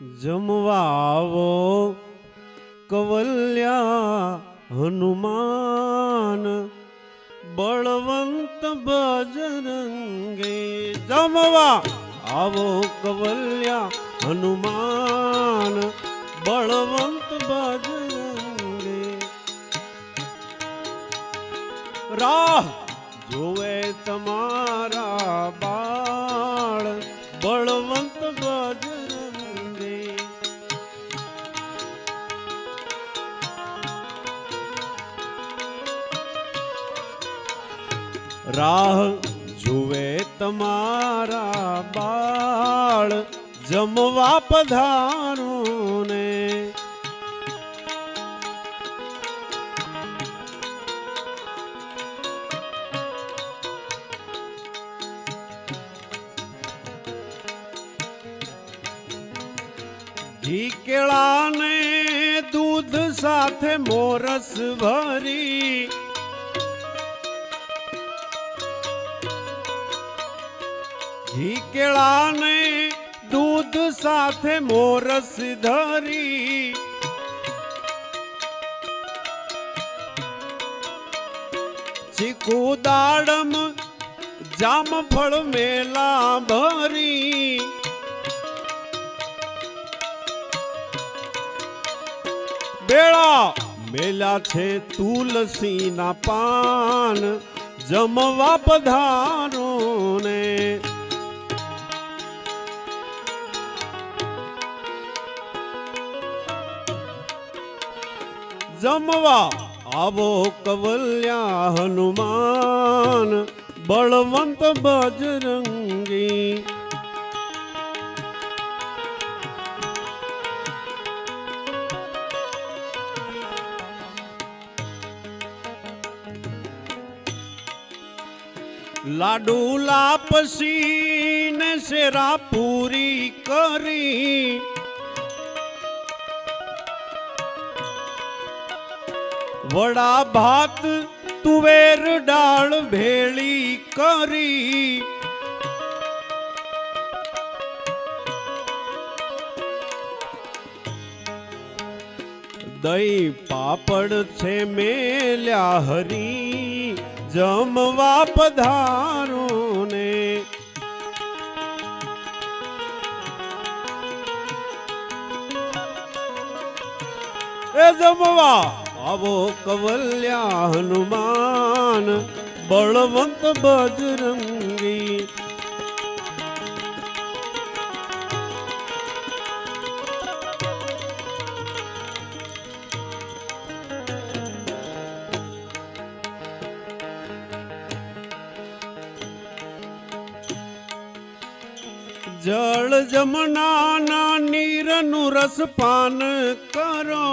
જમવા આવો કવલ્યા હનુમાન, બળવંત બજરંગે જમવા આવો કવલ્યા હનુમાન, બળવંત બજરંગે રાહ જોવે તમારા બાળ રાહ જુએ તમારા બાળ જમવા પધારું ને ઘી કેળાને દૂધ સાથે મોરસ ભરી ઘી કેળા ને દૂધ સાથે મોરસ ધરી. ચીકુ દાડમ જામફળ મેલા ભરી. બેળા મેલા છે તુલસીના પાન, જમવા પધારો. જમવા. આવો કવલ્યા હનુમાન બળવંત બજરંગી. લાડુ લાપસી ને શેરા પૂરી કરી. વડા ભાત તુવેર ડાળ ભેળી કરી. દહીં પાપડ છે મેલ્યા હરી, જમવા પધારો ને એ જમવા. આવો કવલ્યા હનુમાન બળવંત બજરંગી. જળ જમનાના નીરનું રસપાન કરો.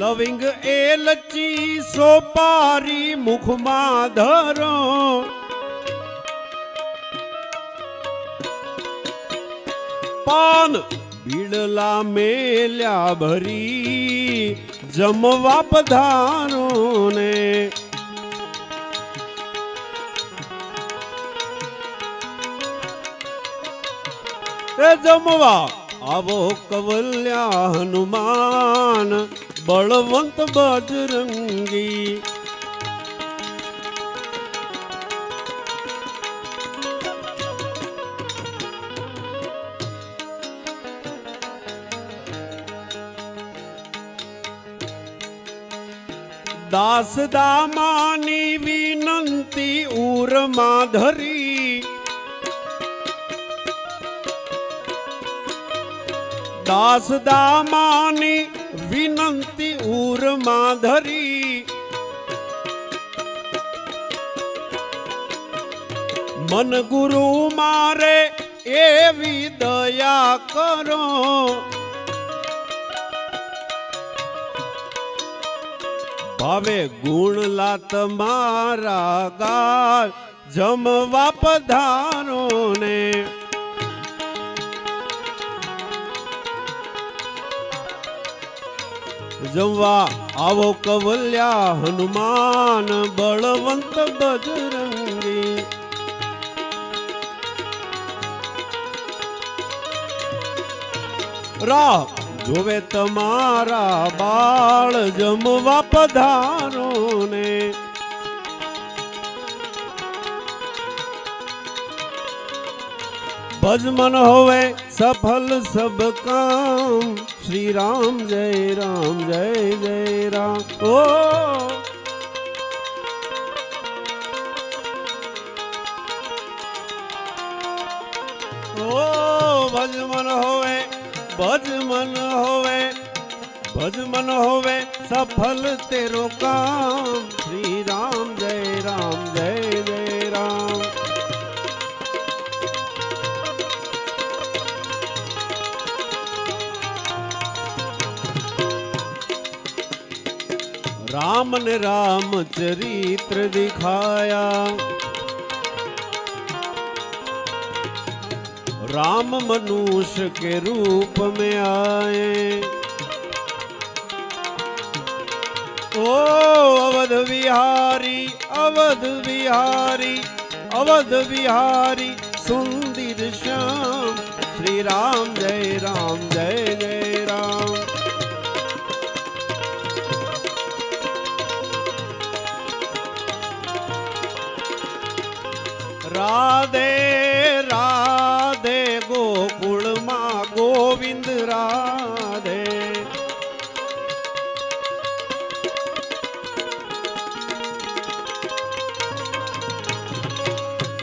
લવિંગ એલચી સોપારી મુખમાં ધરો પાન બીડલા મેલ્યા ભરી જમવા પધારો ને એ જમવા આવો કવલ્યા હનુમાન. બળવંત બજરંગી દાસ દામાની વિનંતી ઉરમાં ધરી દાસ દામાની વિનંતી ઉરમાં ધરી મન ગુરુ મારે એવી દયા કરો. ભાવે ગુણ લાત મારા ગાલ જમવા પધારો ને જમવા આવો કવલ્યા હનુમાન બળવંત બજરંગી. રાહ જોવે તમારા બાળ જમવા પધારો ને ભજમન હોવે સફલ સબ કામ. શ્રી રામ જય રામ, જય જય રામ. ઓ! ઓ, ભજમન હોવે ભજમન હોવે ભજમન હોવે, સફલ તેરો કામ. શ્રી રામ राम ने राम चरित्र दिखाया राम मनुष्य के रूप में आए ओ अवध बिहारी अवध बिहारी अवध बिहारी सुंदर श्याम श्री राम जय राम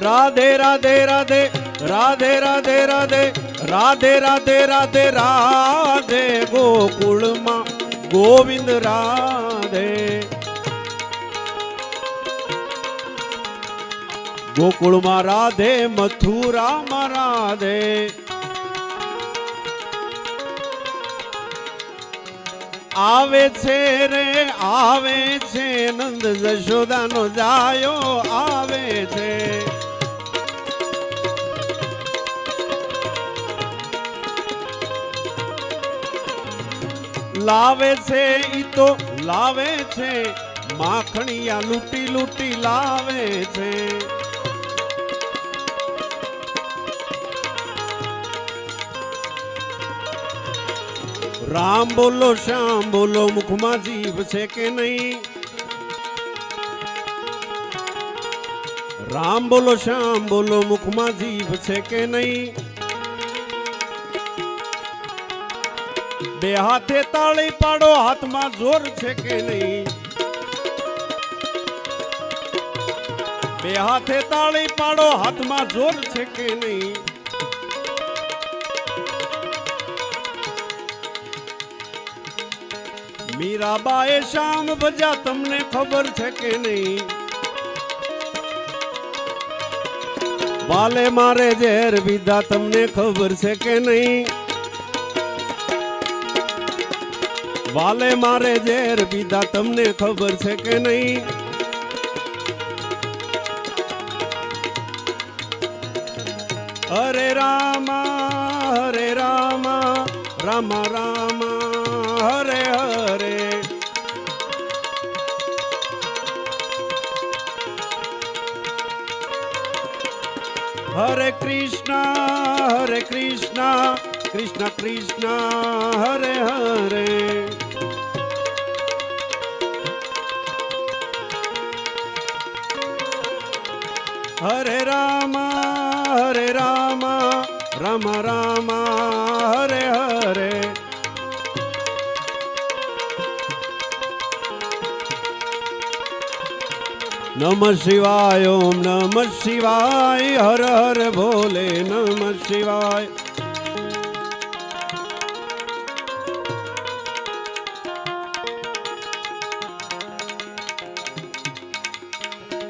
રાધે રાધે રાધે રાધે રાધે રાધે રાધે રાધે રાધે રાધે ગોકુળમાં ગોવિંદ રાધે ગોકુળમાં રાધે મથુરામાં રાધે આવે છે રે આવે છે નંદ જશોદાનો જાયો આવે છે લાવે છે ઈ તો લાવે છે. માખણિયા લૂટી લૂટી લાવે છે. રામ બોલો, શ્યામ બોલો, મુખમાં જીભ છે કે નહીં? રામ બોલો, શ્યામ બોલો, મુખમાં જીભ છે કે નહીં? બે હાથે તાળી પાડો, હાથમાં જોર છે કે નહીં? બે હાથે તાળી પાડો, હાથમાં જોર છે કે નહીં? મીરાબાએ શામ ભજા તમને ખબર છે કે નહીં? વાલે મારે ઝેર વિધા, તમને ખબર છે કે નહીં? વાલે મારે ઝેર વિધા તમને ખબર છે કે નહીં હરે રામા હરે રામા રામ રામ હરે હરે હરે કૃષ્ણ હરે કૃષ્ણ કૃષ્ણ કૃષ્ણ, હરે હરે. હરે રામ હરે રામ રામ રામ, હરે હરે. નમ શિવાય, ઓમ નમ શિવાય, હર હર ભોલે નમ શિવાય.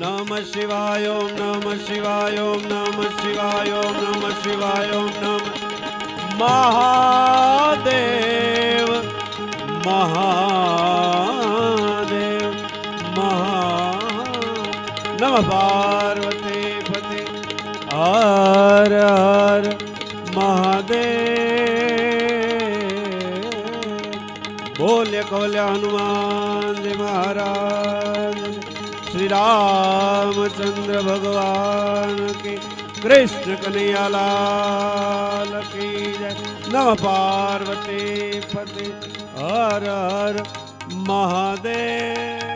નમ શિવાય ઓમ નમ શિવાય ઓમ નમ શિવાય ઓમ નમ શિવાય ઓમ નમ મહાદેવ મહાદેવ મહા નમ પાર્વતી પતિ હર હર મહાદેવ બોલે મહારાજ શ્રી રામચંદ્ર ભગવાન કી કૃષ્ણ કનૈયાલાલ કી જય નમ પાર્વતી પતિ હર હર મહાદેવ